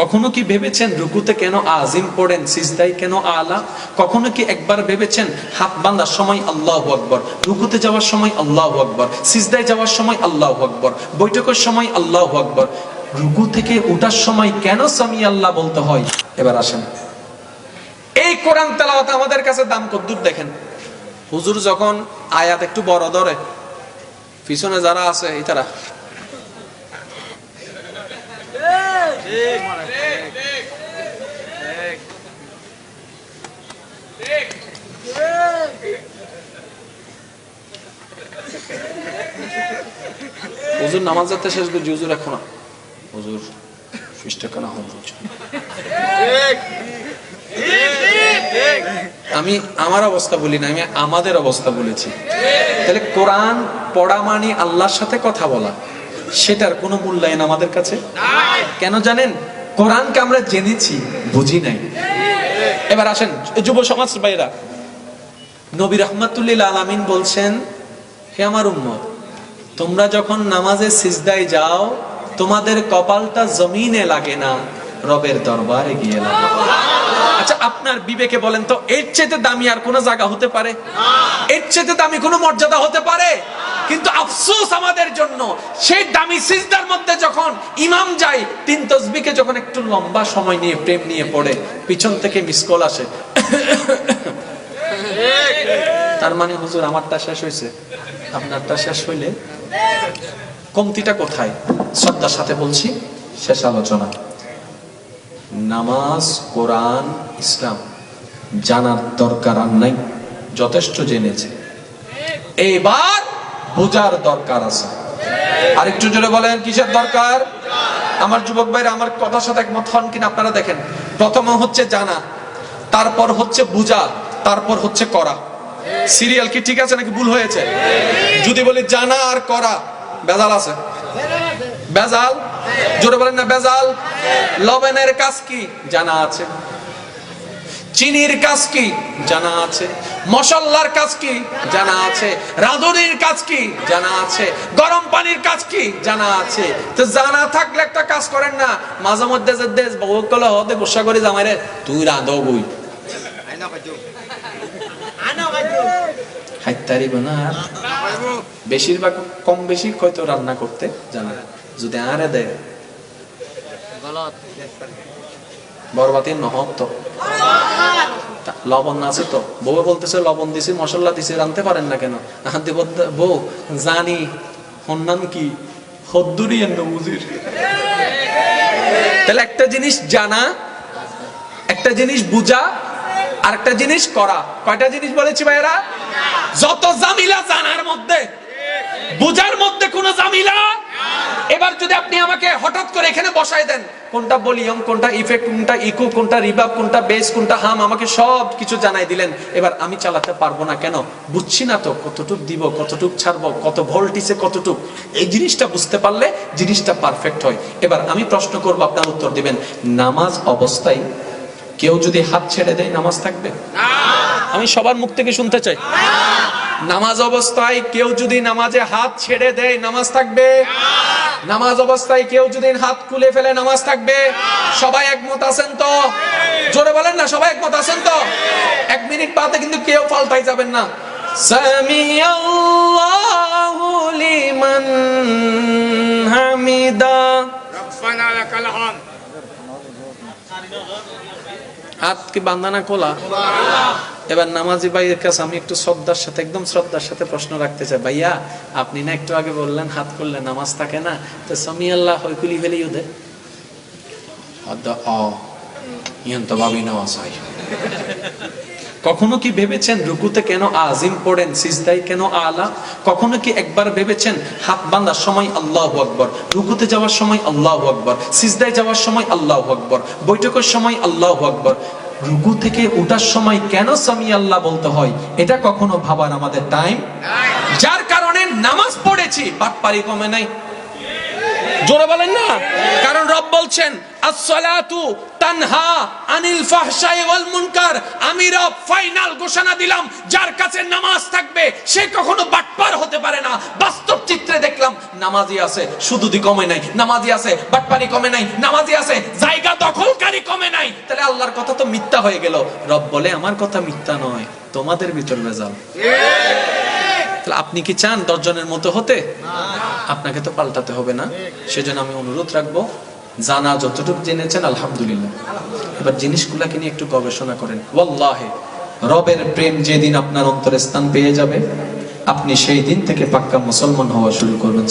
কখনো কি ভেবেছেন রুকুতে কেন আজিম পড়েন সিজদাই কেন আলা? কখনো কি একবার ভেবেছেন হাত বান্ধার সময় আল্লাহ আকবর, রুকুতে যাওয়ার সময় আল্লাহ আকবর, সিজদায় যাওয়ার সময় আল্লাহ আকবর, বৈঠকের সময় আল্লাহ আকবর? রুকু থেকে উঠার সময় কেন সামি আল্লাহ বলতে হয়? এবার আসেন। এই কোরআন তেলাওয়াত আমাদের কাছে দাম কদ্দুর দেখেন। হুজুর যখন আয়াত একটু বড় ধরে, পিছনে যারা আছে, এই তারা হুজুর, নামাজ যাতে শেষ করছি হুজুর এখন না। হুজুর কেন হন আমি আমার অবস্থা বলি না, আমি আমাদের অবস্থা বলেছি। তাহলে কোরআন পড়া মানে আল্লাহর সাথে কথা বলা। সেটার কোনো মূল্যায়ন আমাদের কাছে? কেন জানেন? কোরআনকে আমরা জেনেছি, বুঝি নাই। এবার আসেন যুব সমাজ ভাইরা নবী রহমাতুল্লিল আলামিন বলছেন, হে আমার উম্মত, তোমরা যখন নামাজে সিজদায় যাও, তোমাদের কপালটা জমিনে লাগে না, রবের দরবারে গিয়ে লাগে। আচ্ছা আপনার বিবেকে বলেন তো, এর চেয়ে দামি আর কোন জায়গা হতে পারে? এর চেয়ে দামি কোনো মর্যাদা হতে পারে? কিন্তু আফসোস আমাদের জন্য, সেই দামি সিজদার মধ্যে যখন ইমাম যায়, তিন তসবিকে যখন একটু লম্বা সময় নিয়ে প্রেম নিয়ে পড়ে, পিছন থেকে মিসকল আসে। তার মানে হুজুর, আমারটা শেষ হয়েছে। আপনারটা শেষ হইলে কমতিটা কোথায়? শ্রদ্ধার সাথে বলছি, শেষ আলোচনা। নামাজ, কোরআন, ইসলাম, জানার দরকার আর নাই, যথেষ্ট জেনেছে। এবার বোঝার দরকার আছে। আর একটু জোরে বলেন, কিসের দরকার? আমার যুবক ভাইরা, আমার কথার সাথে একমত হন কিনা আপনারা দেখেন। প্রথম হচ্ছে জানা, তারপর হচ্ছে বোঝা, তারপর হচ্ছে করা। সিরিয়াল কি ঠিক আছে নাকি ভুল হয়েছে? যদি বলি জানা আর করা, বেজাল আছে। বেজাল? জোরে বলেন না, বেজাল? লবণের কাজ কি? জানা আছে। চিনির কাজ কি? জানা আছে। মশলার কাজ কি? জানা আছে। রাঁধুনির কাজ কি? জানা আছে। গরম পানির কাজ কি? জানা আছে। তো জানা থাকলে একটা কাজ করেন না। মাঝে মধ্যে যে দেশ বউ কলে হতে গোসা করে জামাই রে তুই রাঁধো বই। হাইতারি না বেশিরভাগ কম বেশি হয়তো রান্না করতে, জানা। যদি আরে দেয়। বরবাতির নহব তো। লবণ আছে তো। বউ বলতেছে, লবণ দিছি, মশলা দিছি রানতে পারেন না কেন? বউ, জানি হন্নান কি? হদ্দুরি তাহলে একটা জিনিস জানা, একটা জিনিস বুঝা, আর একটা জিনিস করা। কয়টা জিনিস বলেছি ভাইরা যত জামিলা জানার মধ্যে, বুঝার মধ্যে কোনো জামিলা এবার যদি আপনি আমাকে হঠাৎ করে এখানে বসায় দেন কোনটা ভলিউম কোনটা ইফেক্ট কোনটা ইকো কোনটা রিভাব কোনটা বেস কোনটা হাম আমাকে সব কিছু জানাই দিলেন। এবার আমি চালাতে পারব না কেন? বুঝছি না তো কতটুক দিব কতটুক ছাড়বো কত ভোল্টিসে কতটুক? এই জিনিসটা বুঝতে পারলে জিনিসটা পারফেক্ট হয়। এবার আমি প্রশ্ন করব আপনার উত্তর দিবেন নামাজ অবস্থায় কেউ যদি হাত ছেড়ে দেয় নামাজ থাকবে? আমি সবার মুখ থেকে শুনতে চাই। নামাজ অবস্থায় কেউ যদি নামাজে হাত ছেড়ে দেয় নামাজ থাকবে? নামাজ অবস্থায় কেউ যদি হাত খুলে ফেলে নামাজ থাকবে? সবাই একমত আছেন তো? জোরে বলেন না সবাই একমত আছেন তো? এক মিনিট পাতে কিন্তু কেউ পাল্টাই যাবেন না। হামিদা। হাত কি বান্দানা খোলা। এবার নামাজি ভাইয়ের কাছে আমি একটু শ্রদ্ধার সাথে একদম শ্রদ্ধার সাথে প্রশ্ন রাখতে চাই। ভাইয়া আপনি না একটু আগে বললেন হাত করলে নামাজ থাকে না। তো সামি আল্লাহ হইকুলি নামাজ হয় কখনো কি ভেবেছেন রুকুতে কেন আজিম পড়েন সিজদাই কেন আলা? কখনো কি একবার ভেবেছেন হাত বান্ধার সময় আল্লাহ আকবর রুকুতে যাওয়ার সময় আল্লাহ আকবর সিজদায় যাওয়ার সময় আল্লাহ আকবর বৈঠকের সময় আল্লাহ আকবর? রুকু থেকে ওঠার সময় কেন সামি আল্লাহ বলতে হয় এটা কখনো ভাবার আমাদের টাইম যার কারণে নামাজ পড়েছি বাট পারি কমে নাই। জোরে বলেন না। কারণ রব বলছেন, আসসালাতু তানহা আনিল ফাহশাই ওয়াল মুনকার। আমি রব ফাইনাল ঘোষণা দিলাম, যার কাছে নামাজ থাকবে, সে কখনো বাটপার হতে পারে না। বাস্তব চিত্রে দেখলাম নামাজি আছে সুদুদি কমে নাই নামাজি আছে, বাটপারি কমে নাই নামাজি আছে, জায়গা দখলকারী কমে নাই। তাহলে আল্লাহর কথা তো মিথ্যা হয়ে গেল। রব বলে, আমার কথা মিথ্যা নয়, তোমাদের ভিতর ভেজাল তাহলে আপনি কি চান দশজনের মতো হতে? আপনাকে তো পাল্টাতে হবে না। সেজন্য আমি অনুরোধ রাখব, জানা যতটুকু জেনেছেন, আলহামদুলিল্লাহ। এবার জিনিসগুলাকে নিয়ে একটু গবেষণা করেন। ওয়াল্লাহে, রবের প্রেম যেদিন আপনার অন্তরে স্থান পেয়ে যাবে, আপনি সেই দিন থেকে পাক্কা মুসলমান হওয়া শুরু করবেন